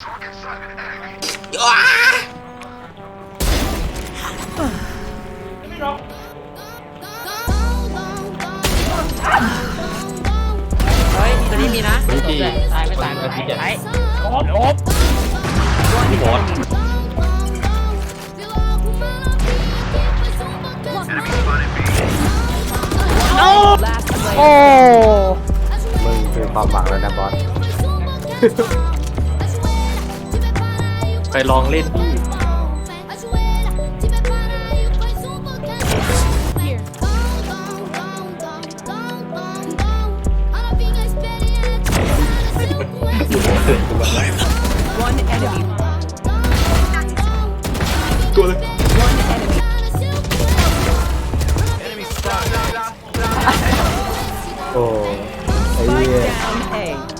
เฮ้ยตัวนี้มีนะเฮ้ยพี่ตายไม่ตายไม่คนอาทิตย์ตายอะลบลบพี่บอสโอ้ Last โอ้ player. มึงคือความหวังแล้วนะบอส ไปลองเล่นพี่ One enemy. ตัวเลย One enemy. โอ้ไอ้ Spike เหี้ย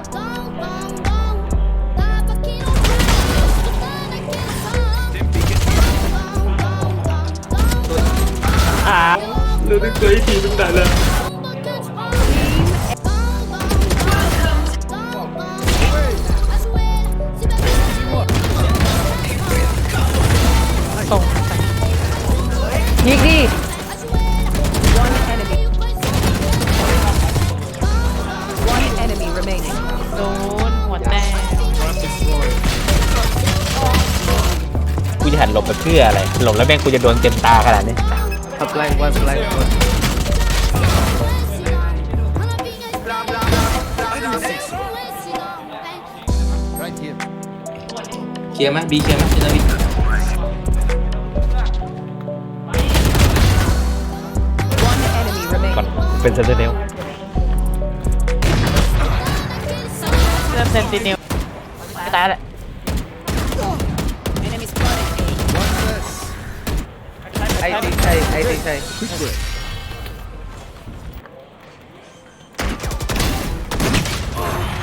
เราได้เคยทีมตั้งแต่แล้ว ส่งยิงดิ One enemy. One enemy remaining. โดนหัวแตกกูจะหันหลบไปเพื่ออะไร หลบแล้วแม่งกูจะโดนเต็มตาขนาดนี้ ทับแรงวันแรงวันเคลียร์ไหมบีเคลียร์ไหมชนะบี One enemy ก่อน remaining. เป็นเซนเตอร์เนลเริ่มเซนติเนลตายละ ตีใช่ไอ้ตีใช่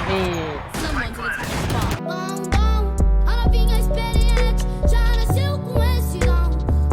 นี่